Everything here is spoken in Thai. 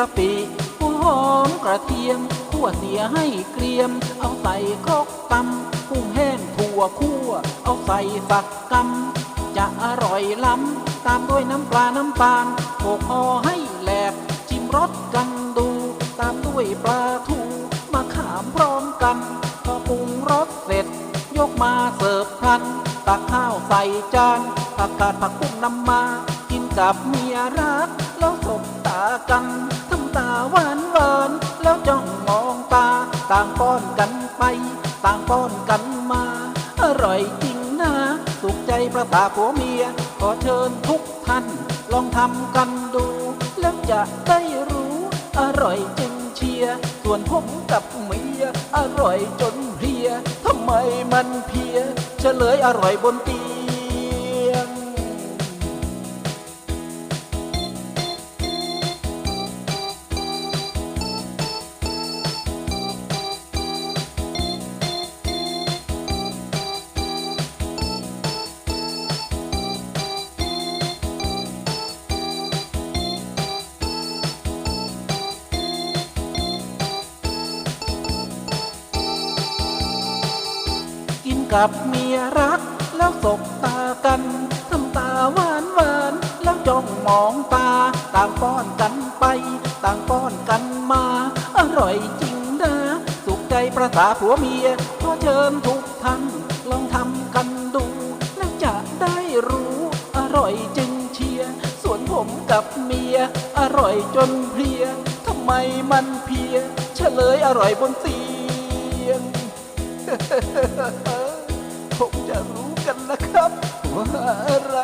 ระปิหัวหอมกระเทียมขั่วเสียให้เกรียม เอาใส่ครกตำกุ้งแห้งถั่วคั่ว เอาใส่ฝักกำจะอร่อยล้ำตามด้วยน้ำปลาน้ำตาลโขกห่อให้แหลกชิมรสกันดู ตามด้วยปลาทูมาขามพร้อมกันพอปรุงรสเสร็จ ยกมาเสิร์ฟทันตักข้าวใส่จานผักกาดผักบุ้งนำมา กินกับเมียรักแล้วสบตากัน แล้วจ้องมองตา ต่างป้อนกันไป ต่างป้อนกันมา อร่อยจริงนะสุขใจประสาผัวเมีย ขอเชิญทุกท่าน ลองทำกันดู แล้วจะได้รู้ อร่อยจริงเชียส่วนผมกับเมีย อร่อยจนเพลียทำไมมันเพียเฉลยอร่อยบนเตีย กับเมียรัก แล้วสบตากันทำตาหวานหวานแล้วจ้องมองตา ต่างป้อนกันไป ต่างป้อนกันมา อร่อยจริงนะ สุขใจประสาผัวเมียขอเชิญทุกท่านลองทำกันดู แล้วจะได้รู้ อร่อยจริงเชียส่วนผมกับเมีย อร่อยจนเพลียทำไมมันเพียเฉลยอร่อยบนเตียง คงจะรู้กันนะครับ ว่าอะไร